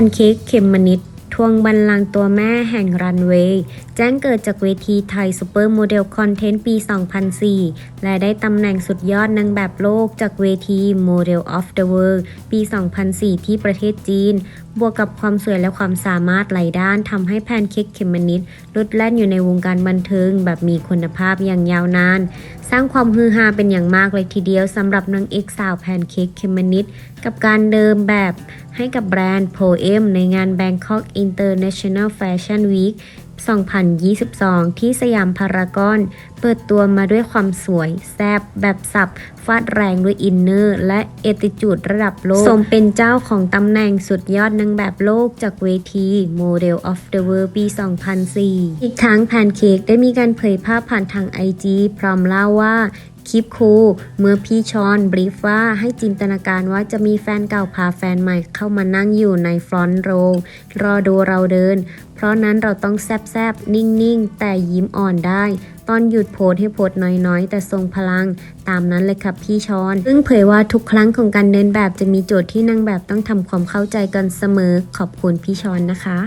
นเค้กเขมมนิดทวงบัลลังก์ตัวแม่แห่งรันเวย์แจ้งเกิดจากเวทีไทยซูเปอร์โมเดลคอนเทนต์ปี 2004 และได้ตำแหน่งสุดยอดนางแบบโลกจากเวที Model of the World ปี 2004 ที่ประเทศจีน บวกกับความสวยและความสามารถหลายด้านทำให้แพนเค้กเขมมนิดลุดแล่นอยู่ในวงการบันเทิงแบบมีคุณภาพอย่างยาวนาน สร้างความฮือฮาเป็นอย่างมากเลยทีเดียวสำหรับนางเอกสาวแพนเค้กเคมมนิดกับการเดิมแบบให้กับแบรนด์โพเอมในงาน Bangkok International Fashion Week 2022 ที่สยามพารากอน เปิดตัวมาด้วยความสวย แซบแบบสับ ฟาดแรงด้วยอินเนอร์ และเอติจูดระดับโลก สมเป็นเจ้าของตำแหน่งสุดยอดนางแบบโลกจากเวที Model of the World ปี 2004 อีกทั้งแพนเค้กได้มีการเผยภาพผ่านทาง IG พร้อมเล่าว่า คลิปคูเมื่อพี่ชอนบรีฟว่าให้จินตนาการว่าจะมีแฟนเก่าพาแฟนใหม่เข้ามานั่งอยู่ในฟรอนต์โรว์รอดูเราเดิน เพราะนั้นเราต้องแซบๆ นิ่งๆ แต่ยิ้มอ่อนได้ ตอนหยุดโพสให้โพสน้อยๆ แต่ทรงพลังตามนั้นเลยครับพี่ชอน ซึ่งเผยว่าทุกครั้งของการเดินแบบจะมีโจทย์ที่นางแบบต้องทำความเข้าใจกันเสมอขอบคุณพี่ชอนนะคะ